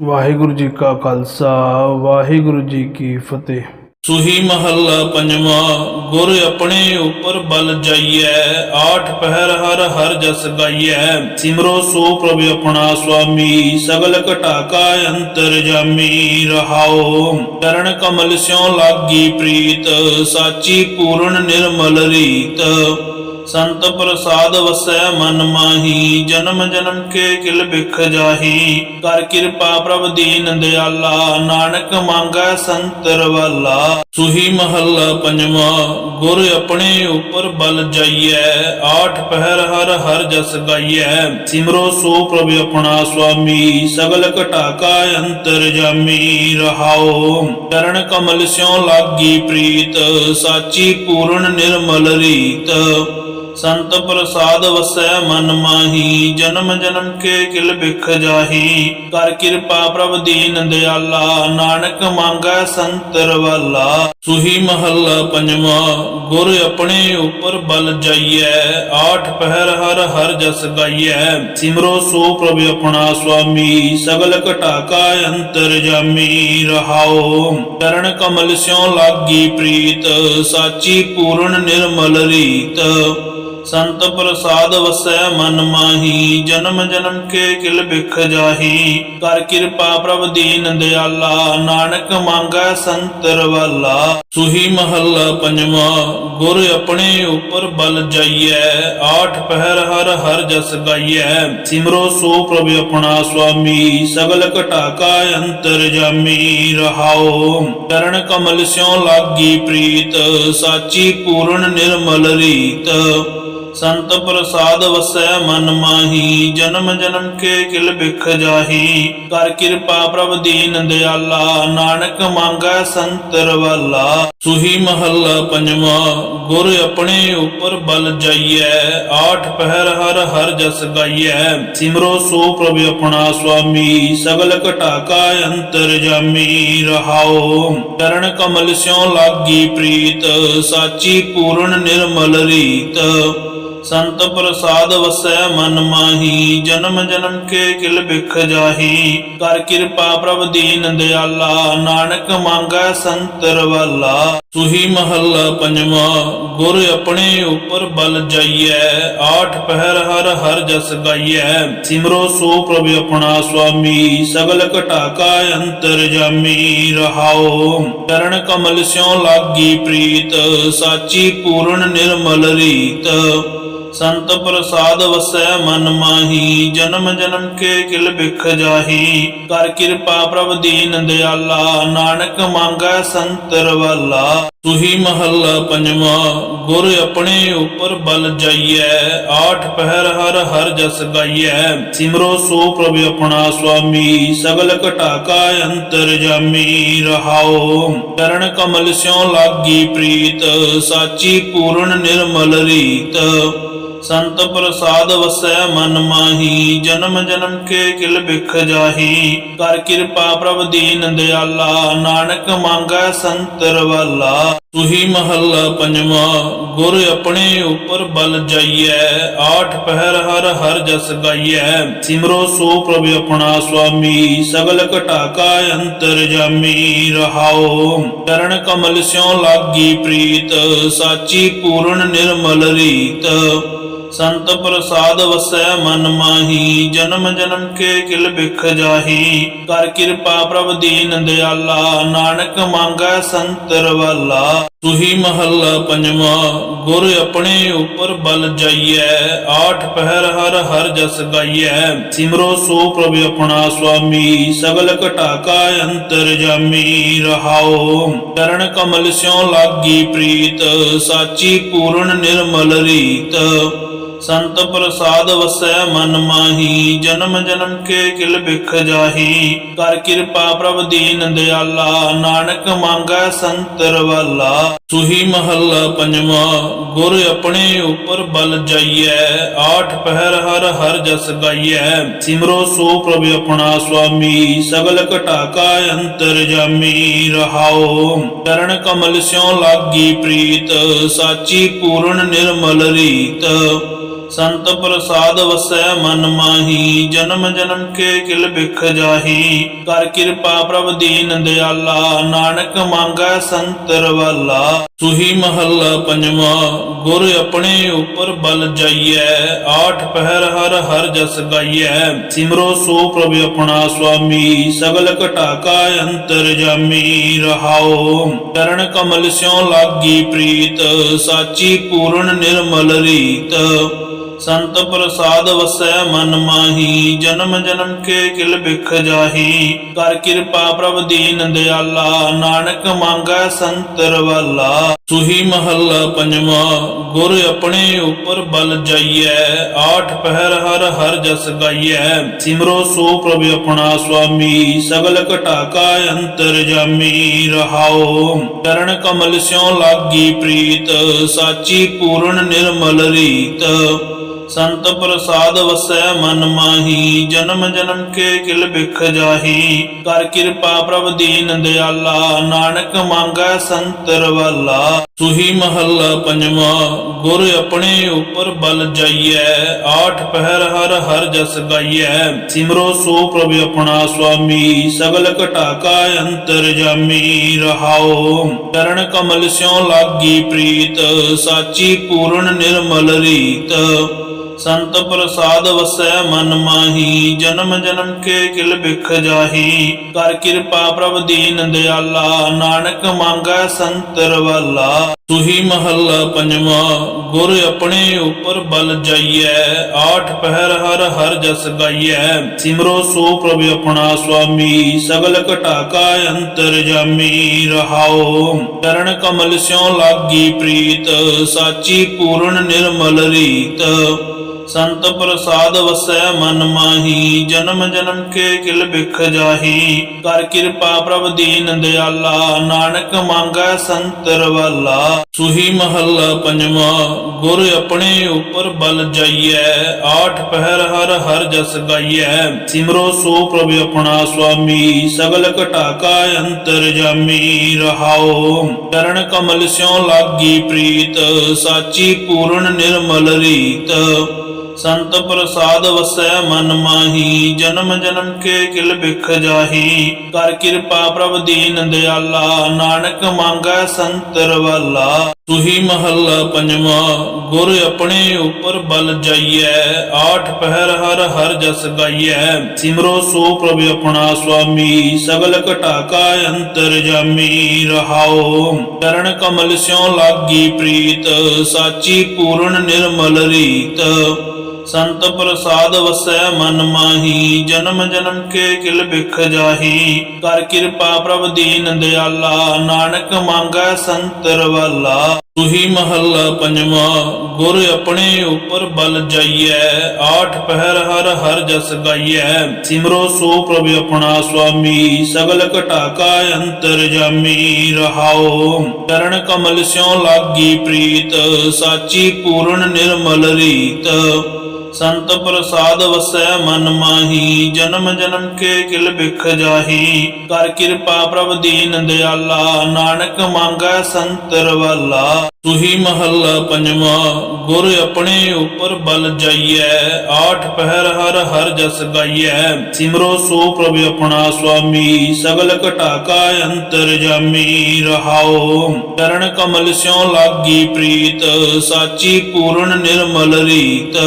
ਵਾਹਿਗੁਰੂ ਜੀ ਕਾ ਖਾਲਸਾ, ਵਾਹਿਗੁਰੂ ਜੀ ਕੀ ਫਤਿਹ। ਸੁਹੀ ਮਹੱਲਾ ਪੰਜਵਾ, ਗੁਰ ਆਪਣੇ ਉਪਰ ਬਲ ਜਾਈਐ, ਆਠ ਪਹਿਰ ਹਰ ਹਰ ਜਸ ਗਾਈਐ। ਸਿਮਰੋ ਸੋ ਪ੍ਰਭ ਆਪਣਾ ਸੁਆਮੀ, ਸਗਲ ਘਟਾ ਕਾ ਅੰਤਰ ਜਾਮੀ ਰਹਾਓ। ਚਰਨ ਕਮਲ ਸਿਉ ਲਾਗੀ ਪ੍ਰੀਤ, ਸਾਚੀ ਪੂਰਨ ਨਿਰਮਲ ਰੀਤ। ਸੰਤ ਪ੍ਰਸਾਦ ਵਸੈ ਮਨ ਮਾਹੀ, ਜਨਮ ਜਨਮ ਕੇ ਕਿਲ ਬਿਖ ਜਾਹੀ। ਕਰ ਕਿਰਪਾ ਪ੍ਰਭ ਦੀਨ ਦਿਆਲਾ, ਨਾਨਕ ਮੰਗੈ ਸੰਤਰ ਵਾਲਾ ਸੁਹੀ ਮਹੱਲਾ ਪੰਜਵਾ, ਗੁਰ ਆਪਣੇ ਉਪਰ ਬਲ ਜਾਈਐ, ਆਠ ਪਹਿਰ ਹਰ ਹਰ ਜਸ ਗਾਈਐ। ਸਿਮਰੋ ਸੋ ਪ੍ਰਭ ਆਪਣਾ ਸੁਆਮੀ, ਸਗਲ ਘਟਾ ਕਾ ਅੰਤਰ ਜਾਮੀ। ਰਹਾਓ ਚਰਨ ਕਮਲ ਸਿਉ ਲਾਗੀ ਪ੍ਰੀਤ, ਸਾਚੀ ਪੂਰਨ ਨਿਰਮਲ ਰੀਤ। ਸੰਤ ਪ੍ਰਸਾਦ ਵਸੈ ਮਨ ਮਾਹੀ, ਜਨਮ ਜਨਮ ਕੇ ਕਿਲ ਬਿਖ ਜਾਹੀ। ਕਰ ਕਿਰਪਾ ਪ੍ਰਭ ਦੀਨ ਦਿਆਲਾ, ਨਾਨਕ ਮੰਗੈ ਸੰਤਰ ਵਾਲਾ ਸੁਹੀ ਮਹੱਲਾ ਪੰਜਵਾ, ਗੁਰ ਆਪਣੇ ਉਪਰ ਬਲ ਜਾਈਐ, ਆਠ ਪਹਿਰ ਹਰ ਹਰ ਜਸ ਗਾਈਐ। ਸਿਮਰੋ ਸੋ ਪ੍ਰਭ ਆਪਣਾ ਸੁਆਮੀ, ਸਗਲ ਘਟਾ ਕਾ ਅੰਤਰ ਜਾਮੀ। ਰਹਾਓ, ਚਰਨ ਕਮਲ ਸਿਉ ਲਾਗੀ ਪ੍ਰੀਤ, ਸਾਚੀ ਪੂਰਨ ਨਿਰਮਲ ਰੀਤ। ਸੰਤ ਪ੍ਰਸਾਦ ਵਸੈ ਮਨ ਮਾਹੀ, ਜਨਮ ਜਨਮ ਕੇ ਕਿਲ ਬਿਖ ਜਾਹੀ। ਕਰ ਕਿਰਪਾ ਪ੍ਰਭ ਦੀਨ ਦਿਆਲਾ, ਨਾਨਕ ਮੰਗੈ ਸੰਤਰ ਵਾਲਾ ਸੁਹੀ ਮਹੱਲਾ ਪੰਜਵਾ, ਗੁਰ ਆਪਣੇ ਉਪਰ ਬਲ ਜਾਈਐ, ਆਠ ਪਹਿਰ ਹਰ ਹਰ ਜਸ ਗਾਈਐ। ਸਿਮਰੋ ਸੋ ਪ੍ਰਭ ਆਪਣਾ ਸੁਆਮੀ, ਸਗਲ ਘਟਾ ਕਾ ਅੰਤਰ ਜਾਮੀ। ਰਹਾਓ, ਚਰਨ ਕਮਲ ਸਿਉ ਲਾਗੀ ਪ੍ਰੀਤ, ਸਾਚੀ ਪੂਰਨ ਨਿਰਮਲ ਰੀਤ। ਸੰਤ ਪ੍ਰਸਾਦ ਵਸੈ ਮਨ ਮਾਹੀ, ਜਨਮ ਜਨਮ ਕੇ ਕਿਲ ਬਿਖ ਜਾਹੀ। ਕਰ ਕਿਰਪਾ ਪ੍ਰਭ ਦੀਨ ਦਿਆਲਾ, ਨਾਨਕ ਮੰਗੈ ਸੰਤਰ ਵਾਲਾ ਸੁਹੀ ਮਹੱਲਾ ਪੰਜਵਾ, ਗੁਰ ਆਪਣੇ ਉਪਰ ਬਲ ਜਾਈਐ, ਆਠ ਪਹਿਰ ਹਰ ਹਰ ਜਸ ਗਾਈਐ। ਸਿਮਰੋ ਸੋ ਪ੍ਰਭ ਆਪਣਾ ਸੁਆਮੀ, ਸਗਲ ਘਟਾ ਕਾ ਅੰਤਰ ਜਾਮੀ। ਰਹਾਓ, ਚਰਨ ਕਮਲ ਸਿਉ ਲਾਗੀ ਪ੍ਰੀਤ, ਸਾਚੀ ਪੂਰਨ ਨਿਰਮਲ ਰੀਤ। ਸੰਤ ਪ੍ਰਸਾਦ ਵਸੈ ਮਨ ਮਾਹੀ, ਜਨਮ ਜਨਮ ਕੇ ਕਿਲ ਬਿਖ ਜਾਹੀ। ਕਰ ਕਿਰਪਾ ਪ੍ਰਭ ਦੀਨ ਦਿਆਲਾ, ਨਾਨਕ ਮੰਗੈ ਸੰਤਰ ਵਾਲਾ ਸੁਹੀ ਮਹੱਲਾ ਪੰਜਵਾ, ਗੁਰ ਆਪਣੇ ਉਪਰ ਬਲ ਜਾਈਐ, ਆਠ ਪਹਿਰ ਹਰ ਹਰ ਜਸ ਗਾਈਐ। ਸਿਮਰੋ ਸੋ ਪ੍ਰਭ ਆਪਣਾ ਸੁਆਮੀ, ਸਗਲ ਘਟਾ ਕਾ ਅੰਤਰ ਜਾਮੀ। ਰਹਾਓ ਚਰਨ ਕਮਲ ਸਿਉ ਲਾਗੀ ਪ੍ਰੀਤ, ਸਾਚੀ ਪੂਰਨ ਨਿਰਮਲ ਰੀਤ। ਸੰਤ ਪ੍ਰਸਾਦ ਵਸੈ ਮਨ ਮਾਹੀ, ਜਨਮ ਜਨਮ ਕੇ ਕਿਲ ਬਿਖ ਜਾਹੀ। ਕਰ ਕਿਰਪਾ ਪ੍ਰਭ ਦੀਨ ਦਿਆਲਾ, ਨਾਨਕ ਮੰਗੈ ਸੰਤਰ ਵਾਲਾ ਸੁਹੀ ਮਹੱਲਾ ਪੰਜਵਾ, ਗੁਰ ਆਪਣੇ ਉਪਰ ਬਲ ਜਾਈਐ, ਆਠ ਪਹਿਰ ਹਰ ਹਰ ਜਸ ਗਾਈਐ। ਸਿਮਰੋ ਸੋ ਪ੍ਰਭ ਆਪਣਾ ਸੁਆਮੀ, ਸਗਲ ਘਟਾ ਕਾ ਅੰਤਰ ਜਾਮੀ। ਰਹਾਓ ਚਰਨ ਕਮਲ ਸਿਉ ਲਾਗੀ ਪ੍ਰੀਤ, ਸਾਚੀ ਪੂਰਨ ਨਿਰਮਲ ਰੀਤ। ਸੰਤ ਪ੍ਰਸਾਦ ਵਸੈ ਮਨ ਮਾਹੀ, ਜਨਮ ਜਨਮ ਕੇ ਕਿਲ ਬਿਖ ਜਾਹੀ। ਕਰ ਕਿਰਪਾ ਪ੍ਰਭ ਦੀਨ ਦਿਆਲਾ, ਨਾਨਕ ਮੰਗੈ ਸੰਤਰ ਵਾਲਾ ਸੁਹੀ ਮਹੱਲਾ ਪੰਜਵਾ, ਗੁਰ ਆਪਣੇ ਉਪਰ ਬਲ ਜਾਈਐ, ਆਠ ਪਹਿਰ ਹਰ ਹਰ ਜਸ ਗਾਈਐ। ਸਿਮਰੋ ਸੋ ਪ੍ਰਭ ਆਪਣਾ ਸੁਆਮੀ, ਸਗਲ ਘਟਾ ਕਾ ਅੰਤਰ ਜਾਮੀ। ਰਹਾਓ ਚਰਨ ਕਮਲ ਸਿਉ ਲਾਗੀ ਪ੍ਰੀਤ, ਸਾਚੀ ਪੂਰਨ ਨਿਰਮਲ ਰੀਤ। ਸੰਤ ਪ੍ਰਸਾਦ ਵਸੈ ਮਨ ਮਾਹੀ, ਜਨਮ ਜਨਮ ਕੇ ਕਿਲ ਬਿਖ ਜਾਹੀ। ਕਰ ਕਿਰਪਾ ਪ੍ਰਭ ਦੀਨ ਦਿਆਲਾ, ਨਾਨਕ ਮੰਗੈ ਸੰਤਰ ਵਾਲਾ ਸੁਹੀ ਮਹੱਲਾ ਪੰਜਵਾ, ਗੁਰ ਆਪਣੇ ਉਪਰ ਬਲ ਜਾਈਐ, ਆਠ ਪਹਿਰ ਹਰ ਹਰ ਜਸ ਗਾਈਐ। ਸਿਮਰੋ ਸੋ ਪ੍ਰਭ ਆਪਣਾ ਸੁਆਮੀ, ਸਗਲ ਘਟਾ ਕਾ ਅੰਤਰ ਜਾਮੀ। ਰਹਾਓ, ਚਰਨ ਕਮਲ ਸਿਉ ਲਾਗੀ ਪ੍ਰੀਤ, ਸਾਚੀ ਪੂਰਨ ਨਿਰਮਲ ਰੀਤ। ਸੰਤ ਪ੍ਰਸਾਦ ਵਸੈ ਮਨ ਮਾਹੀ, ਜਨਮ ਜਨਮ ਕੇ ਕਿਲ ਬਿਖ ਜਾਹੀ। ਕਰ ਕਿਰਪਾ ਪ੍ਰਭ ਦੀਨ ਦਿਆਲਾ, ਨਾਨਕ ਮੰਗੈ ਸੰਤਰ ਵਾਲਾ ਸੁਹੀ ਮਹੱਲਾ ਪੰਜਵਾ, ਗੁਰ ਆਪਣੇ ਉਪਰ ਬਲ ਜਾਈਐ, ਆਠ ਪਹਿਰ ਹਰ ਹਰ ਜਸ ਗਾਈਐ। ਸਿਮਰੋ ਸੋ ਪ੍ਰਭ ਆਪਣਾ ਸੁਆਮੀ, ਸਗਲ ਘਟਾ ਕਾ ਅੰਤਰ ਜਾਮੀ। ਰਹਾਓ ਚਰਨ ਕਮਲ ਸਿਉ ਲਾਗੀ ਪ੍ਰੀਤ, ਸਾਚੀ ਪੂਰਨ ਨਿਰਮਲ ਰੀਤ। ਸੰਤ ਪ੍ਰਸਾਦ ਵਸੈ ਮਨ ਮਾਹੀ, ਜਨਮ ਜਨਮ ਕੇ ਕਿਲ ਬਿਖ ਜਾਹੀ। ਕਰ ਕਿਰਪਾ ਪ੍ਰਭ ਦੀਨ ਦਿਆਲਾ, ਨਾਨਕ ਮੰਗੈ ਸੰਤਰ ਵਾਲਾ ਸੁਹੀ ਮਹੱਲਾ ਪੰਜਵਾ, ਗੁਰ ਆਪਣੇ ਉਪਰ ਬਲ ਜਾਈਐ, ਆਠ ਪਹਿਰ ਹਰ ਹਰ ਜਸ ਗਾਈਐ। ਸਿਮਰੋ ਸੋ ਪ੍ਰਭ ਆਪਣਾ ਸੁਆਮੀ, ਸਗਲ ਘਟਾ ਕਾ ਅੰਤਰ ਜਾਮੀ। ਰਹਾਉ, ਚਰਨ ਕਮਲ ਸਿਉ ਲਾਗੀ ਪ੍ਰੀਤ, ਸਾਚੀ ਪੂਰਨ ਨਿਰਮਲ ਰੀਤ। ਸੰਤ ਪ੍ਰਸਾਦ ਵਸੈ ਮਨ ਮਾਹੀ, ਜਨਮ ਜਨਮ ਕੇ ਕਿਲ ਬਿਖ ਜਾਹੀ। ਕਰ ਕਿਰਪਾ ਪ੍ਰਭ ਦੀਨ ਦਿਆਲਾ, ਨਾਨਕ ਮੰਗੈ ਸੰਤਰ ਵਾਲਾ ਸੁਹੀ ਮਹੱਲਾ ਪੰਜਵਾ, ਗੁਰ ਆਪਣੇ ਉਪਰ ਬਲ ਜਾਈਐ, ਆਠ ਪਹਿਰ ਹਰ ਹਰ ਜਸ ਗਾਈਐ। ਸਿਮਰੋ ਸੋ ਪ੍ਰਭ ਆਪਣਾ ਸੁਆਮੀ, ਸਗਲ ਘਟਾ ਕਾ ਅੰਤਰ ਜਾਮੀ। ਰਹਾਓ ਚਰਨ ਕਮਲ ਸਿਉ ਲਾਗੀ ਪ੍ਰੀਤ, ਸਾਚੀ ਪੂਰਨ ਨਿਰਮਲ ਰੀਤ। ਸੰਤ ਪ੍ਰਸਾਦ ਵਸੈ ਮਨ ਮਾਹੀ, ਜਨਮ ਜਨਮ ਕੇ ਕਿਲ ਬਿਖ ਜਾਹੀ। ਕਰ ਕਿਰਪਾ ਪ੍ਰਭ ਦੀਨ ਦਿਆਲਾ, ਨਾਨਕ ਮੰਗੈ ਸੰਤਰ ਵਾਲਾ ਸੁਹੀ ਮਹੱਲਾ ਪੰਜਵਾ, ਗੁਰ ਆਪਣੇ ਉਪਰ ਬਲ ਜਾਈਐ, ਆਠ ਪਹਿਰ ਹਰ ਹਰ ਜਸ ਗਾਈਐ। ਸਿਮਰੋ ਸੋ ਪ੍ਰਭ ਆਪਣਾ ਸੁਆਮੀ, ਸਗਲ ਘਟਾ ਕਾ ਅੰਤਰ ਜਾਮੀ। ਰਹਾਓ ਚਰਨ ਕਮਲ ਸਿਉ ਲਾਗੀ ਪ੍ਰੀਤ, ਸਾਚੀ ਪੂਰਨ ਨਿਰਮਲ ਰੀਤ। ਸੰਤ ਪ੍ਰਸਾਦ ਵਸੈ ਮਨ ਮਾਹੀ, ਜਨਮ ਜਨਮ ਕੇ ਕਿਲ ਬਿਖ ਜਾਹੀ। ਕਰ ਕਿਰਪਾ ਪ੍ਰਭ ਦੀਨ ਦਿਆਲਾ, ਨਾਨਕ ਮੰਗੈ ਸੰਤਰ ਵਾਲਾ ਸੁਹੀ ਮਹੱਲਾ ਪੰਜਵਾ, ਗੁਰ ਆਪਣੇ ਉਪਰ ਬਲ ਜਾਈਐ, ਆਠ ਪਹਿਰ ਹਰ ਹਰ ਜਸ ਗਾਈਐ। ਸਿਮਰੋ ਸੋ ਪ੍ਰਭ ਆਪਣਾ ਸੁਆਮੀ, ਸਗਲ ਘਟਾ ਕਾ ਅੰਤਰ ਜਾਮੀ। ਰਹਾਓ ਚਰਨ ਕਮਲ ਸਿਉ ਲਾਗੀ ਪ੍ਰੀਤ, ਸਾਚੀ ਪੂਰਨ ਨਿਰਮਲ ਰੀਤ। ਸੰਤ ਪ੍ਰਸਾਦ ਵਸੈ ਮਨ ਮਾਹੀ, ਜਨਮ ਜਨਮ ਕੇ ਕਿਲ ਬਿਖ ਜਾਹੀ। ਕਰ ਕਿਰਪਾ ਪ੍ਰਭ ਦੀਨ ਦਿਆਲਾ, ਨਾਨਕ ਮੰਗੈ ਸੰਤਰ ਵਾਲਾ ਸੁਹੀ ਮਹੱਲਾ ਪੰਜਵਾ, ਗੁਰ ਆਪਣੇ ਉਪਰ ਬਲ ਜਾਈਐ, ਆਠ ਪਹਿਰ ਹਰ ਹਰ ਜਸ ਗਾਈਐ। ਸਿਮਰੋ ਸੋ ਪ੍ਰਭ ਆਪਣਾ ਸੁਆਮੀ, ਸਗਲ ਘਟਾ ਕਾ ਅੰਤਰ ਜਾਮੀ। ਰਹਾਓ ਚਰਨ ਕਮਲ ਸਿਉ ਲਾਗੀ ਪ੍ਰੀਤ, ਸਾਚੀ ਪੂਰਨ ਨਿਰਮਲ ਰੀਤ। ਸੰਤ ਪ੍ਰਸਾਦ ਵਸੈ ਮਨ ਮਾਹੀ, ਜਨਮ ਜਨਮ ਕੇ ਕਿਲ ਬਿਖ ਜਾਹੀ। ਕਰ ਕਿਰਪਾ ਪ੍ਰਭ ਦੀਨ ਦਿਆਲਾ, ਨਾਨਕ ਮੰਗੈ ਸੰਤਰ ਵਾਲਾ ਸੁਹੀ ਮਹੱਲਾ ਪੰਜਵਾ, ਗੁਰ ਆਪਣੇ ਉਪਰ ਬਲ ਜਾਈਐ, ਆਠ ਪਹਿਰ ਹਰ ਹਰ ਜਸ ਗਾਈਐ। ਸਿਮਰੋ ਸੋ ਪ੍ਰਭ ਆਪਣਾ ਸੁਆਮੀ, ਸਗਲ ਘਟਾ ਕਾ ਅੰਤਰ ਜਾਮੀ। ਰਹਾਓ ਚਰਨ ਕਮਲ ਸਿਉ ਲਾਗੀ ਪ੍ਰੀਤ, ਸਾਚੀ ਪੂਰਨ ਨਿਰਮਲ ਰੀਤ। ਸੰਤ ਪ੍ਰਸਾਦ ਵਸੈ ਮਨ ਮਾਹੀ, ਜਨਮ ਜਨਮ ਕੇ ਕਿਲ ਬਿਖ ਜਾਹੀ। ਕਰ ਕਿਰਪਾ ਪ੍ਰਭ ਦੀਨ ਦਿਆਲਾ, ਨਾਨਕ ਮੰਗੈ ਸੰਤਰ ਵਾਲਾ ਸੁਹੀ ਮਹੱਲਾ ਪੰਜਵਾ, ਗੁਰ ਆਪਣੇ ਉਪਰ ਬਲ ਜਾਈਐ, ਆਠ ਪਹਿਰ ਹਰ ਹਰ ਜਸ ਗਾਈਐ। ਸਿਮਰੋ ਸੋ ਪ੍ਰਭ ਆਪਣਾ ਸੁਆਮੀ, ਸਗਲ ਘਟਾ ਕਾ ਅੰਤਰ ਜਾਮੀ। ਰਹਾਓ, ਚਰਨ ਕਮਲ ਸਿਉ ਲਾਗੀ ਪ੍ਰੀਤ, ਸਾਚੀ ਪੂਰਨ ਨਿਰਮਲ ਰੀਤ। ਸੰਤ ਪ੍ਰਸਾਦ ਵਸੈ ਮਨ ਮਾਹੀ, ਜਨਮ ਜਨਮ ਕੇ ਕਿਲ ਬਿਖ ਜਾਹੀ। ਕਰ ਕਿਰਪਾ ਪ੍ਰਭ ਦੀਨ ਦਿਆਲਾ, ਨਾਨਕ ਮੰਗੈ ਸੰਤਰ ਵਾਲਾ ਸੁਹੀ ਮਹੱਲਾ ਪੰਜਵਾ, ਗੁਰ ਆਪਣੇ ਉਪਰ ਬਲ ਜਾਈਐ, ਆਠ ਪਹਿਰ ਹਰ ਹਰ ਜਸ ਗਾਈਐ। ਸਿਮਰੋ ਸੋ ਪ੍ਰਭ ਆਪਣਾ ਸੁਆਮੀ, ਸਗਲ ਘਟਾ ਕਾ ਅੰਤਰ ਜਾਮੀ। ਰਹਾਓ ਚਰਨ ਕਮਲ ਸਿਉ ਲਾਗੀ ਪ੍ਰੀਤ, ਸਾਚੀ ਪੂਰਨ ਨਿਰਮਲ ਰੀਤ।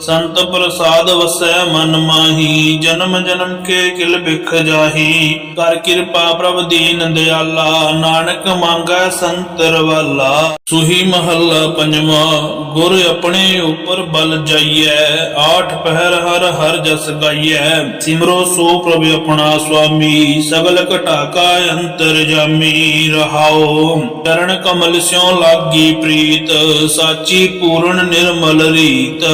ਸੰਤ ਪ੍ਰਸਾਦ ਵਸੈ ਮਨ ਮਾਹੀ, ਜਨਮ ਜਨਮ ਕੇ ਕਿਲ ਬਿਖ ਜਾਹੀ। ਕਰ ਕਿਰਪਾ ਪ੍ਰਭ ਦੀਨ ਦਿਆਲਾ, ਨਾਨਕ ਮੰਗੈ ਸੰਤਰ ਵਾਲਾ ਸੁਹੀ ਮਹੱਲਾ ਪੰਜਵਾ, ਗੁਰ ਆਪਣੇ ਉਪਰ ਬਲ ਜਾਈਐ, ਆਠ ਪਹਿਰ ਹਰ ਹਰ ਜਸ ਗਾਈਐ। ਸਿਮਰੋ ਸੋ ਪ੍ਰਭ ਆਪਣਾ ਸੁਆਮੀ, ਸਗਲ ਘਟਾ ਕਾ ਅੰਤਰ ਜਾਮੀ। ਰਹਾਓ ਚਰਨ ਕਮਲ ਸਿਉ ਲਾਗੀ ਪ੍ਰੀਤ, ਸਾਚੀ ਪੂਰਨ ਨਿਰਮਲ ਰੀਤ।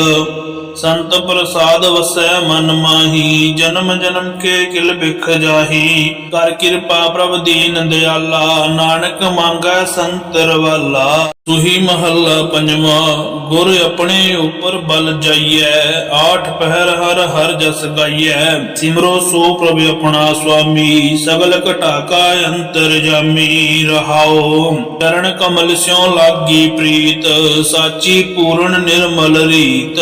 ਸੰਤ ਪ੍ਰਸਾਦ ਵਸੈ ਮਨ ਮਾਹੀ, ਜਨਮ ਜਨਮ ਕੇ ਕਿਲ ਬਿਖ ਜਾਹੀ। ਕਰ ਕਿਰਪਾ ਪ੍ਰਭ ਦੀਨ ਦਿਆਲਾ, ਨਾਨਕ ਮੰਗੈ ਸੰਤਰ ਵਾਲਾ। ਸੁਹੀ ਮਹੱਲਾ ਪੰਜਵਾਂ, ਗੁਰ ਆਪਣੇ ਉਪਰ ਬਲ ਜਾਈਐ, ਆਠ ਪਹਿਰ ਹਰ ਹਰ ਜਸ ਗਾਈਐ। ਸਿਮਰੋ ਸੋ ਪ੍ਰਭ ਆਪਣਾ ਸੁਆਮੀ, ਸਗਲ ਘਟਾਕਾ ਅੰਤਰ ਜਾਮੀ ਰਹਾਓ। ਚਰਨ ਕਮਲ ਸਿਉ ਲਾਗੀ ਪ੍ਰੀਤ, ਸਾਚੀ ਪੂਰਨ ਨਿਰਮਲ ਰੀਤ।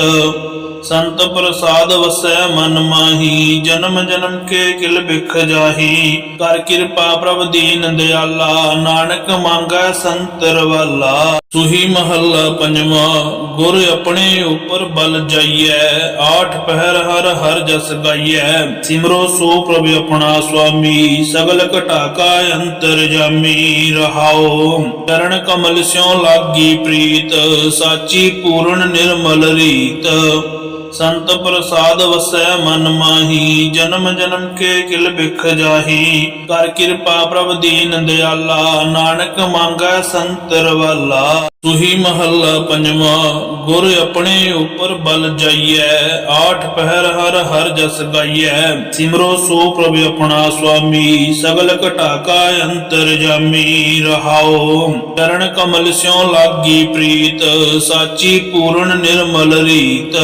ਸੰਤ ਪ੍ਰਸਾਦ ਵਸੈ ਮਨ ਮਾਹੀ, ਜਨਮ ਜਨਮ ਕੇ ਕਿਲ ਬਿਖ ਜਾਹੀ। ਕਰ ਕਿਰਪਾ ਪ੍ਰਭ ਦੀਨ ਦਿਆਲਾ, ਨਾਨਕ ਮੰਗੈ ਸੰਤਰ ਵਾਲਾ ਸੁਹੀ ਮਹੱਲਾ ਪੰਜਵਾਂ, ਗੁਰ ਆਪਣੇ ਉਪਰ ਬਲ ਜਾਈਐ, ਆਠ ਪਹਿਰ ਹਰ ਹਰ ਜਸ ਗਾਈਐ। ਸਿਮਰੋ ਸੋ ਪ੍ਰਭ ਆਪਣਾ ਸੁਆਮੀ, ਸਗਲ ਘਟਾ ਕਾ ਅੰਤਰ ਜਾਮੀ। ਰਹਾਓ ਚਰਨ ਕਮਲ ਸਿਉ ਲਾਗੀ ਪ੍ਰੀਤ, ਸਾਚੀ ਪੂਰਨ ਨਿਰਮਲ ਰੀਤ। ਸੰਤ ਪ੍ਰਸਾਦ ਵਸੈ ਮਨ ਮਾਹੀ, ਜਨਮ ਜਨਮ ਕੇ ਕਿਲ ਬਿਖ ਜਾਹੀ। ਕਰ ਕਿਰਪਾ ਪ੍ਰਭ ਦੀਨ ਦਿਆਲਾ, ਨਾਨਕ ਮੰਗੈ ਸੰਤਰ ਵਾਲਾ ਸੁਹੀ ਮਹੱਲਾ ਪੰਜਵਾਂ, ਗੁਰ ਆਪਣੇ ਉਪਰ ਬਲ ਜਾਈਐ, ਆਠ ਪਹਿਰ ਹਰ ਹਰ ਜਸ ਗਾਈਐ। ਸਿਮਰੋ ਸੋ ਪ੍ਰਭ ਆਪਣਾ ਸੁਆਮੀ, ਸਗਲ ਘਟਾ ਕਾ ਅੰਤਰ ਜਾਮੀ। ਰਹਾਉ, ਚਰਨ ਕਮਲ ਸਿਉ ਲਾਗੀ ਪ੍ਰੀਤ, ਸਾਚੀ ਪੂਰਨ ਨਿਰਮਲ ਰੀਤ।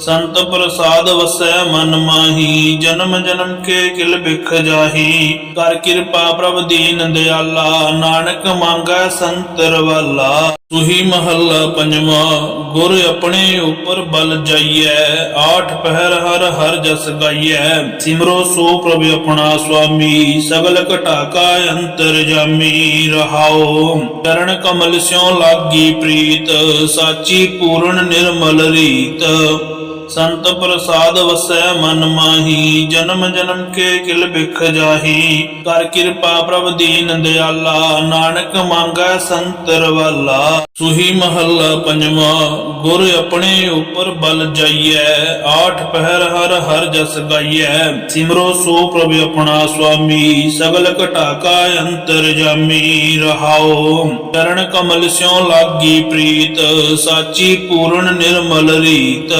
ਸੰਤ ਪ੍ਰਸਾਦ ਵਸੈ ਮਨ ਮਾਹੀ, ਜਨਮ ਜਨਮ ਕੇ ਕਿਲ ਬਿਖ ਜਾਹੀ। ਕਰ ਕਿਰਪਾ ਪ੍ਰਭ ਦੀਨ ਦਿਆਲਾ, ਨਾਨਕ ਮੰਗੈ ਸੰਤਰ ਵਾਲਾ ਸੁਹੀ ਮਹੱਲਾ ਪੰਜਵਾਂ, ਗੁਰ ਆਪਣੇ ਉਪਰ ਬਲ ਜਾਈਐ, ਆਠ ਪਹਿਰ ਹਰ ਹਰ ਜਸ ਗਾਈਐ। ਸਿਮਰੋ ਸੋ ਪ੍ਰਭ ਆਪਣਾ ਸੁਆਮੀ, ਸਗਲ ਘਟਾ ਕਾ ਅੰਤਰ ਜਾਮੀ। ਰਹਾਓ ਚਰਨ ਕਮਲ ਸਿਉ ਲਾਗੀ ਪ੍ਰੀਤ, ਸਾਚੀ ਪੂਰਨ ਨਿਰਮਲ ਰੀਤ। ਸੰਤ ਪ੍ਰਸਾਦ ਵਸੈ ਮਨ ਮਾਹੀ, ਜਨਮ ਜਨਮ ਕੇ ਕਿਲ ਬਿਖ ਜਾਹੀ। ਕਰ ਕਿਰਪਾ ਪ੍ਰਭ ਦੀਨ ਦਿਆਲਾ, ਨਾਨਕ ਮੰਗੈ ਸੰਤਰ ਵਾਲਾ ਸੁਹੀ ਮਹੱਲਾ ਪੰਜਵਾਂ, ਗੁਰ ਆਪਣੇ ਉਪਰ ਬਲ ਜਾਈਐ, ਆਠ ਪਹਿਰ ਹਰ ਹਰ ਜਸ ਗਾਈਐ। ਸਿਮਰੋ ਸੋ ਪ੍ਰਭ ਆਪਣਾ ਸੁਆਮੀ, ਸਗਲ ਘਟਾ ਕਾ ਅੰਤਰ ਜਾਮੀ। ਰਹਾਓ ਚਰਨ ਕਮਲ ਸਿਉ ਲਾਗੀ ਪ੍ਰੀਤ, ਸਾਚੀ ਪੂਰਨ ਨਿਰਮਲ ਰੀਤ।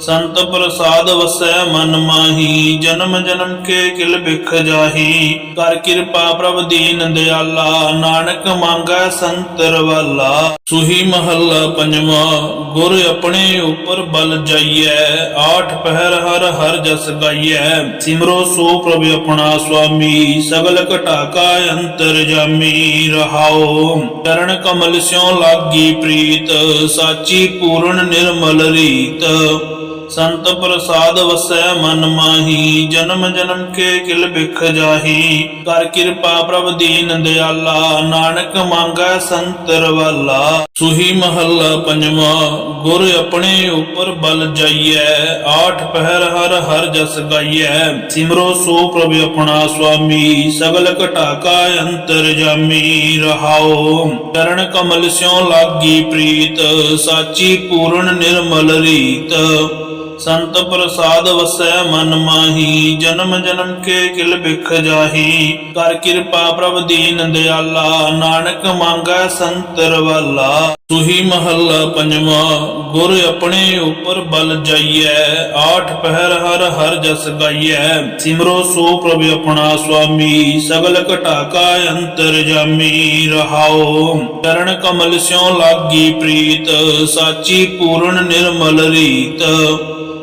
ਸੰਤ ਪ੍ਰਸਾਦ ਵਸੈ ਮਨ ਮਾਹੀ, ਜਨਮ ਜਨਮ ਕੇ ਕਿਲ ਬਿਖ ਜਾਹੀ। ਕਰ ਕਿਰਪਾ ਪ੍ਰਭ ਦੀਨ ਦਿਆਲਾ, ਨਾਨਕ ਮੰਗੈ ਸੰਤਰ ਵਾਲਾ ਸੁਹੀ ਮਹੱਲਾ ਪੰਜਵਾਂ, ਗੁਰ ਆਪਣੇ ਉਪਰ ਬਲ ਜਾਈਐ, ਆਠ ਪਹਿਰ ਹਰ ਹਰ ਜਸ ਗਾਈਐ। ਸਿਮਰੋ ਸੋ ਪ੍ਰਭ ਆਪਣਾ ਸੁਆਮੀ, ਸਗਲ ਘਟਾ ਕਾ ਅੰਤਰ ਜਾਮੀ। ਰਹਾਓ ਚਰਨ ਕਮਲ ਸਿਉ ਲਾਗੀ ਪ੍ਰੀਤ, ਸਾਚੀ ਪੂਰਨ ਨਿਰਮਲ ਰੀਤ। ਸੰਤ ਪ੍ਰਸਾਦ ਵਸੈ ਮਨ ਮਾਹੀ, ਜਨਮ ਜਨਮ ਕੇ ਕਿਲ ਬਿਖ ਜਾਹੀ। ਕਰ ਕਿਰਪਾ ਪ੍ਰਭ ਦੀਨ ਦਿਆਲਾ, ਨਾਨਕ ਮੰਗੈ ਸੰਤਰ ਵਾਲਾ ਸੁਹੀ ਮਹੱਲਾ ਪੰਜਵਾਂ, ਗੁਰ ਆਪਣੇ ਉਪਰ ਬਲ ਜਾਈਐ, ਆਠ ਪਹਿਰ ਹਰ ਹਰ ਜਸ ਗਾਈਐ। ਸਿਮਰੋ ਸੋ ਪ੍ਰਭ ਆਪਣਾ ਸੁਆਮੀ, ਸਗਲ ਘਟਾ ਕਾ ਅੰਤਰ ਜਾਮੀ। ਰਹਾਓ ਚਰਨ ਕਮਲ ਸਿਉ ਲਾਗੀ ਪ੍ਰੀਤ, ਸਾਚੀ ਪੂਰਨ ਨਿਰਮਲ ਰੀਤ। ਸੰਤ ਪ੍ਰਸਾਦ ਵਸੈ ਮਨ ਮਾਹੀ, ਜਨਮ ਜਨਮ ਕੇ ਕਿਲ ਬਿਖ ਜਾਹੀ। ਕਰ ਕਿਰਪਾ ਪ੍ਰਭ ਦੀਨ ਦਿਆਲਾ, ਨਾਨਕ ਮੰਗੈ ਸੰਤਰ ਵਾਲਾ ਸੁਹੀ ਮਹੱਲਾ ਪੰਜਵਾਂ, ਗੁਰ ਆਪਣੇ ਉਪਰ ਬਲ ਜਾਈਐ, ਆਠ ਪਹਿਰ ਹਰ ਹਰ ਜਸ ਗਾਈਐ। ਸਿਮਰੋ ਸੋ ਪ੍ਰਭ ਆਪਣਾ ਸੁਆਮੀ, ਸਗਲ ਘਟਾ ਕਾ ਅੰਤਰ ਜਾਮੀ। ਰਹਾਓ ਚਰਨ ਕਮਲ ਸਿਉ ਲਾਗੀ ਪ੍ਰੀਤ, ਸਾਚੀ ਪੂਰਨ ਨਿਰਮਲ ਰੀਤ।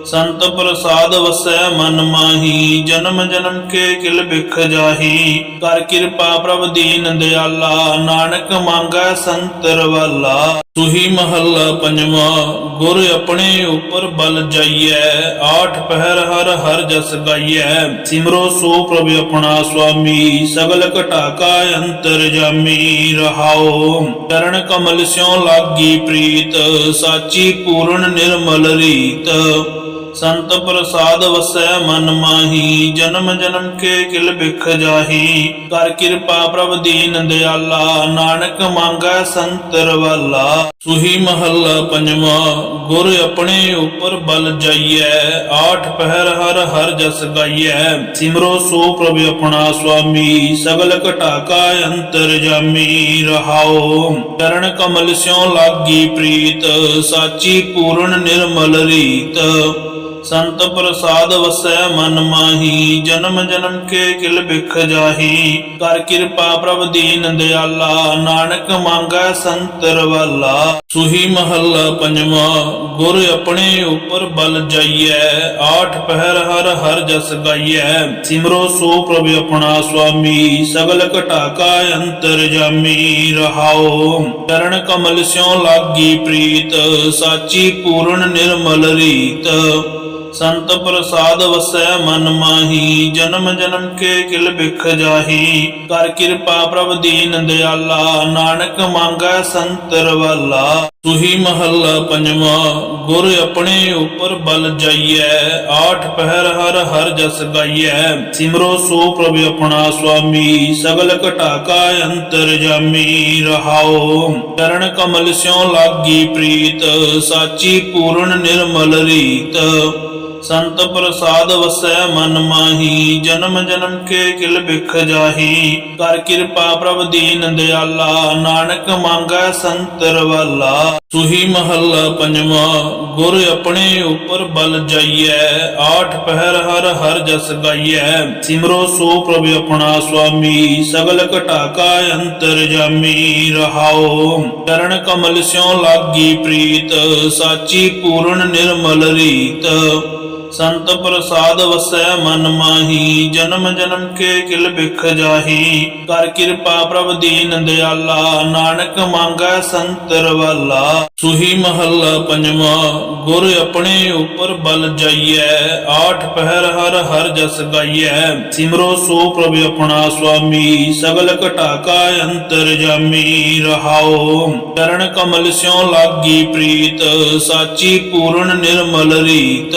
ਸੰਤ ਪ੍ਰਸਾਦ ਵਸੈ ਮਨ ਮਾਹੀ, ਜਨਮ ਜਨਮ ਕੇ ਕਿਲ ਬਿਖ ਜਾਹੀ। ਕਰ ਕਿਰਪਾ ਪ੍ਰਭ ਦੀਨ ਦਿਆਲਾ, ਨਾਨਕ ਮੰਗੈ ਸੰਤਰ ਵਾਲਾ ਸੁਹੀ ਮਹੱਲਾ ਪੰਜਵਾਂ, ਗੁਰ ਆਪਣੇ ਉਪਰ ਬਲ ਜਾਈਐ, ਆਠ ਪਹਿਰ ਹਰ ਹਰ ਜਸ ਗਾਈਐ। ਸਿਮਰੋ ਸੋ ਪ੍ਰਭ ਆਪਣਾ ਸੁਆਮੀ, ਸਗਲ ਘਟਾ ਕਾ ਅੰਤਰ ਜਾਮੀ। ਰਹਾਓ ਚਰਨ ਕਮਲ ਸਿਉ ਲਾਗੀ ਪ੍ਰੀਤ, ਸਾਚੀ ਪੂਰਨ ਨਿਰਮਲ ਰੀਤ। ਸੰਤ ਪ੍ਰਸਾਦ ਵਸੈ ਮਨ ਮਾਹੀ, ਜਨਮ ਜਨਮ ਕੇ ਕਿਲ ਬਿਖ ਜਾਹੀ। ਕਰ ਕਿਰਪਾ ਪ੍ਰਭ ਦੀਨ ਦਿਆਲਾ, ਨਾਨਕ ਮੰਗੈ ਸੰਤਰ ਵਾਲਾ ਸੁਹੀ ਮਹੱਲਾ ਪੰਜਵਾਂ, ਗੁਰ ਆਪਣੇ ਉਪਰ ਬਲ ਜਾਈਐ, ਆਠ ਪਹਿਰ ਹਰ ਹਰ ਜਸ ਗਾਈਐ। ਸਿਮਰੋ ਸੋ ਪ੍ਰਭ ਆਪਣਾ ਸੁਆਮੀ, ਸਗਲ ਘਟਾ ਕਾ ਅੰਤਰ ਜਾਮੀ। ਰਹਾਓ, ਚਰਨ ਕਮਲ ਸਿਉ ਲਾਗੀ ਪ੍ਰੀਤ, ਸਾਚੀ ਪੂਰਨ ਨਿਰਮਲ ਰੀਤ। ਸੰਤ ਪ੍ਰਸਾਦ ਵਸੈ ਮਨ ਮਾਹੀ, ਜਨਮ ਜਨਮ ਕੇ ਕਿਲ ਬਿਖ ਜਾਹੀ। ਕਰ ਕਿਰਪਾ ਪ੍ਰਭ ਦੀਨ ਦਿਆਲਾ, ਨਾਨਕ ਮੰਗੈ ਸੰਤਰ ਵਾਲਾ ਸੁਹੀ ਮਹੱਲਾ ਪੰਜਵਾ, ਗੁਰ ਆਪਣੇ ਉਪਰ ਬਲ ਜਾਈਐ, ਆਠ ਪਹਿਰ ਹਰ ਹਰ ਜਸ ਗਾਈਐ। ਸਿਮਰੋ ਸੋ ਪ੍ਰਭ ਆਪਣਾ ਸੁਆਮੀ, ਸਗਲ ਘਟਾ ਕਾ ਅੰਤਰ ਜਾਮੀ। ਰਹਾਓ ਚਰਨ ਕਮਲ ਸਿਉ ਲਾਗੀ ਪ੍ਰੀਤ, ਸਾਚੀ ਪੂਰਨ ਨਿਰਮਲ ਰੀਤ। ਸੰਤ ਪ੍ਰਸਾਦ ਵਸੈ ਮਨ ਮਾਹੀ, ਜਨਮ ਜਨਮ ਕੇ ਕਿਲ ਬਿਖ ਜਾਹੀ। ਕਰ ਕਿਰਪਾ ਪ੍ਰਭ ਦੀਨ ਦਿਆਲਾ, ਨਾਨਕ ਮੰਗੈ ਸੰਤਰ ਵਾਲਾ ਸੁਹੀ ਮਹੱਲਾ ਪੰਜਵਾ, ਗੁਰ ਆਪਣੇ ਉਪਰ ਬਲ ਜਾਈਐ, ਆਠ ਪਹਿਰ ਹਰ ਹਰ ਜਸ ਗਾਈਐ। ਸਿਮਰੋ ਸੋ ਪ੍ਰਭ ਆਪਣਾ ਸੁਆਮੀ, ਸਗਲ ਘਟਾ ਕਾ ਅੰਤਰ ਜਾਮੀ। ਰਹਾਓ ਚਰਨ ਕਮਲ ਸਿਉ ਲਾਗੀ ਪ੍ਰੀਤ, ਸਾਚੀ ਪੂਰਨ ਨਿਰਮਲ ਰੀਤ। ਸੰਤ ਪ੍ਰਸਾਦ ਵਸੈ ਮਨ ਮਾਹੀ, ਜਨਮ ਜਨਮ ਕੇ ਕਿਲ ਬਿਖ ਜਾਹੀ। ਕਰ ਕਿਰਪਾ ਪ੍ਰਭ ਦੀਨ ਦਿਆਲਾ, ਨਾਨਕ ਮੰਗੈ ਸੰਤਰ ਵਾਲਾ ਸੁਹੀ ਮਹੱਲਾ ਪੰਜਵਾ, ਗੁਰ ਆਪਣੇ ਉਪਰ ਬਲ ਜਾਈਐ, ਆਠ ਪਹਿਰ ਹਰ ਹਰ ਜਸ ਗਾਈਐ। ਸਿਮਰੋ ਸੋ ਪ੍ਰਭ ਆਪਣਾ ਸੁਆਮੀ, ਸਗਲ ਘਟਾ ਕਾ ਅੰਤਰ ਜਾਮੀ। ਰਹਾਓ ਚਰਨ ਕਮਲ ਸਿਉ ਲਾਗੀ ਪ੍ਰੀਤ, ਸਾਚੀ ਪੂਰਨ ਨਿਰਮਲ ਰੀਤ। ਸੰਤ ਪ੍ਰਸਾਦ ਵਸੈ ਮਨ ਮਾਹੀ, ਜਨਮ ਜਨਮ ਕੇ ਕਿਲ ਬਿਖ ਜਾਹੀ। ਕਰ ਕਿਰਪਾ ਪ੍ਰਭ ਦੀਨ ਦਿਆਲਾ, ਨਾਨਕ ਮੰਗੈ ਸੰਤਰ ਵਾਲਾ ਸੁਹੀ ਮਹੱਲਾ ਪੰਜਵਾ, ਗੁਰ ਆਪਣੇ ਉਪਰ ਬਲ ਜਾਈਐ, ਆਠ ਪਹਿਰ ਹਰ ਹਰ ਜਸ ਗਾਈਐ। ਸਿਮਰੋ ਸੋ ਪ੍ਰਭ ਆਪਣਾ ਸੁਆਮੀ, ਸਗਲ ਘਟਾ ਕਾ ਅੰਤਰ ਜਾਮੀ। ਰਹਾਓ ਚਰਨ ਕਮਲ ਸਿਉ ਲਾਗੀ ਪ੍ਰੀਤ, ਸਾਚੀ ਪੂਰਨ ਨਿਰਮਲ ਰੀਤ।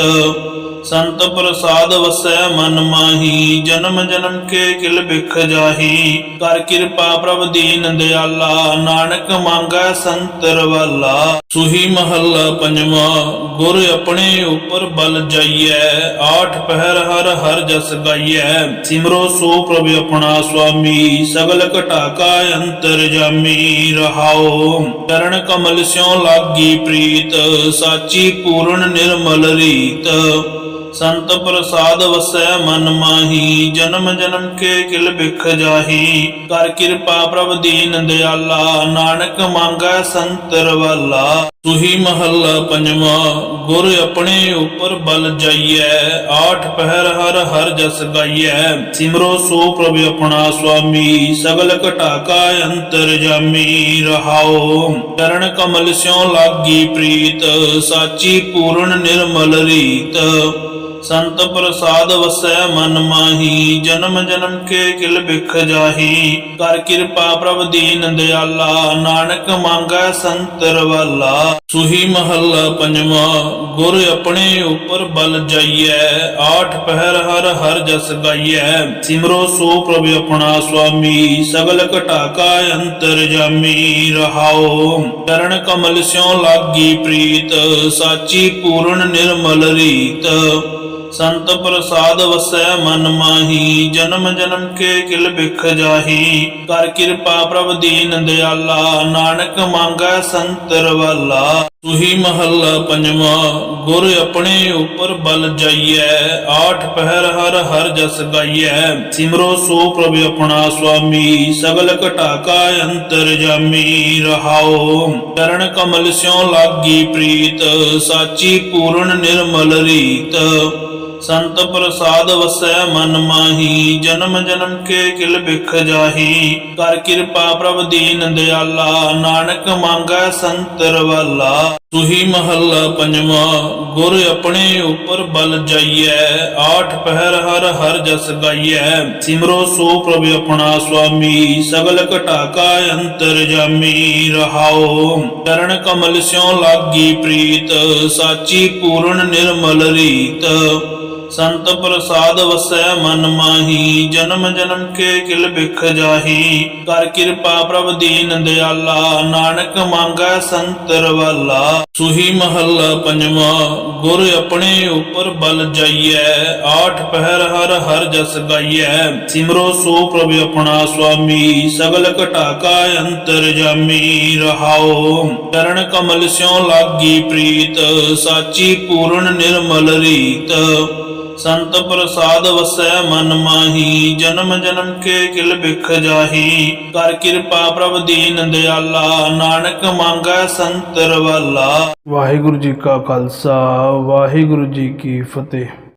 ਸੰਤ ਪ੍ਰਸਾਦ ਵਸੈ ਮਨ ਮਾਹੀ, ਜਨਮ ਜਨਮ ਕੇ ਕਿਲ ਬਿਖ ਜਾਹੀ। ਕਰ ਕਿਰਪਾ ਪ੍ਰਭ ਦੀਨ ਦਿਆਲਾ, ਨਾਨਕ ਮੰਗੈ ਸੰਤਰ ਵਾਲਾ ਸੁਹੀ ਮਹੱਲਾ ਪੰਜਵਾ, ਗੁਰ ਆਪਣੇ ਉਪਰ ਬਲ ਜਾਈਐ, ਆਠ ਪਹਿਰ ਹਰ ਹਰ ਜਸ ਗਾਈਐ। ਸਿਮਰੋ ਸੋ ਪ੍ਰਭ ਆਪਣਾ ਸੁਆਮੀ, ਸਗਲ ਘਟਾ ਕਾ ਅੰਤਰ ਜਾਮੀ। ਰਹਾਓ ਚਰਨ ਕਮਲ ਸਿਉ ਲਾਗੀ ਪ੍ਰੀਤ, ਸਾਚੀ ਪੂਰਨ ਨਿਰਮਲ ਰੀਤ। ਸੰਤ ਪ੍ਰਸਾਦ ਵਸੈ ਮਨ ਮਾਹੀ, ਜਨਮ ਜਨਮ ਕੇ ਕਿਲ ਬਿਖ ਜਾਹੀ। ਕਰ ਕਿਰਪਾ ਪ੍ਰਭ ਦੀਨ ਦਿਆਲਾ, ਨਾਨਕ ਮੰਗੈ ਸੰਤਰ ਵਾਲਾ ਸੁਹੀ ਮਹੱਲਾ ਪੰਜਵਾ, ਗੁਰ ਆਪਣੇ ਉਪਰ ਬਲ ਜਾਈਐ, ਆਠ ਪਹਿਰ ਹਰ ਹਰ ਜਸ ਗਾਈਐ। ਸਿਮਰੋ ਸੋ ਪ੍ਰਭ ਆਪਣਾ ਸੁਆਮੀ, ਸਗਲ ਘਟਾ ਕਾ ਅੰਤਰ ਜਾਮੀ। ਰਹਾਓ, ਚਰਨ ਕਮਲ ਸਿਉ ਲਾਗੀ ਪ੍ਰੀਤ, ਸਾਚੀ ਪੂਰਨ ਨਿਰਮਲ ਰੀਤ। ਸੰਤ ਪ੍ਰਸਾਦ ਵਸੈ ਮਨ ਮਾਹੀ, ਜਨਮ ਜਨਮ ਕੇ ਕਿਲ ਬਿਖ ਜਾਹੀ। ਕਰ ਕਿਰਪਾ ਪ੍ਰਭ ਦੀਨ ਦਿਆਲਾ, ਨਾਨਕ ਮੰਗੈ ਸੰਤਰ ਵਾਲਾ ਸੁਹੀ ਮਹੱਲਾ ਪੰਜਵਾ, ਗੁਰ ਆਪਣੇ ਉਪਰ ਬਲ ਜਾਈਐ, ਆਠ ਪਹਿਰ ਹਰ ਹਰ ਜਸ ਗਾਈਐ। ਸਿਮਰੋ ਸੋ ਪ੍ਰਭ ਆਪਣਾ ਸੁਆਮੀ, ਸਗਲ ਘਟਾ ਕਾ ਅੰਤਰ ਜਾਮੀ। ਰਹਾਉ ਚਰਨ ਕਮਲ ਸਿਉ ਲਾਗੀ ਪ੍ਰੀਤ, ਸਾਚੀ ਪੂਰਨ ਨਿਰਮਲ ਰੀਤ। ਸੰਤ ਪ੍ਰਸਾਦ ਵਸੈ ਮਨ ਮਾਹੀ, ਜਨਮ ਜਨਮ ਕੇ ਕਿਲ ਬਿਖ ਜਾਹੀ। ਕਰ ਕਿਰਪਾ ਪ੍ਰਭ ਦੀਨ ਦਿਆਲਾ, ਨਾਨਕ ਮੰਗੈ ਸੰਤਰ ਵਾਲਾ ਸੁਹੀ ਮਹੱਲਾ ਪੰਜਵਾ, ਗੁਰ ਆਪਣੇ ਉਪਰ ਬਲ ਜਾਈਐ, ਆਠ ਪਹਿਰ ਹਰ ਹਰ ਜਸ ਗਾਈਐ। ਸਿਮਰੋ ਸੋ ਪ੍ਰਭ ਆਪਣਾ ਸੁਆਮੀ, ਸਗਲ ਘਟਾ ਕਾ ਅੰਤਰ ਜਾਮੀ। ਰਹਾਓ, ਚਰਨ ਕਮਲ ਸਿਉ ਲਾਗੀ ਪ੍ਰੀਤ, ਸਾਚੀ ਪੂਰਨ ਨਿਰਮਲ ਰੀਤ। ਸੰਤ ਪ੍ਰਸਾਦ ਵਸੈ ਮਨ ਮਾਹੀ, ਜਨਮ ਜਨਮ ਕੇ ਕਿਲ ਬਿਖ ਜਾਹੀ। ਕਰ ਕਿਰਪਾ ਪ੍ਰਭ ਦੀਨ ਦਿਆਲਾ, ਨਾਨਕ ਮੰਗੈ ਸੰਤਰ ਵਾਲਾ ਸੁਹੀ ਮਹੱਲਾ ਪੰਜਵਾ, ਗੁਰ ਆਪਣੇ ਉਪਰ ਬਲ ਜਾਈਐ, ਆਠ ਪਹਿਰ ਹਰ ਹਰ ਜਸ ਗਾਈਐ। ਸਿਮਰੋ ਸੋ ਪ੍ਰਭ ਆਪਣਾ ਸੁਆਮੀ, ਸਗਲ ਘਟਾ ਕਾ ਅੰਤਰ ਜਾਮੀ। ਰਹਾਓ ਚਰਨ ਕਮਲ ਸਿਉ ਲਾਗੀ ਪ੍ਰੀਤ, ਸਾਚੀ ਪੂਰਨ ਨਿਰਮਲ ਰੀਤ। ਸੰਤ ਪ੍ਰਸਾਦ ਵਸੈ ਮਨ ਮਾਹੀ, ਜਨਮ ਜਨਮ ਕੇ ਕਿਲ ਬਿਖ ਜਾਹੀ। ਕਰ ਕਿਰਪਾ ਪ੍ਰਭ ਦੀਨ ਦਿਆਲਾ, ਨਾਨਕ ਮੰਗੈ ਸੰਤਰ ਵਾਲਾ ਸੁਹੀ ਮਹੱਲਾ ਪੰਜਵਾ, ਗੁਰ ਆਪਣੇ ਉਪਰ ਬਲ ਜਾਈਐ, ਆਠ ਪਹਿਰ ਹਰ ਹਰ ਜਸ ਗਾਈਐ। ਸਿਮਰੋ ਸੋ ਪ੍ਰਭ ਆਪਣਾ ਸੁਆਮੀ, ਸਗਲ ਘਟਾ ਕਾ ਅੰਤਰ ਜਾਮੀ। ਰਹਾਓ ਚਰਨ ਕਮਲ ਸਿਉ ਲਾਗੀ ਪ੍ਰੀਤ, ਸਾਚੀ ਪੂਰਨ ਨਿਰਮਲ ਰੀਤ। ਸੰਤ ਪ੍ਰਸਾਦ ਵਸੈ ਮਨ ਮਾਹੀ, ਜਨਮ ਜਨਮ ਕੇ ਕਿਲ ਬਿਖ ਜਾਹੀ। ਕਰ ਕਿਰਪਾ ਪ੍ਰਭ ਦੀਨ ਦਿਆਲਾ, ਨਾਨਕ ਮੰਗੈ ਸੰਤਰ ਵਾਲਾ। ਵਾਹਿਗੁਰੂ ਜੀ ਕਾ ਖਾਲਸਾ, ਵਾਹਿਗੁਰੂ ਜੀ ਕੀ ਫਤਿਹ।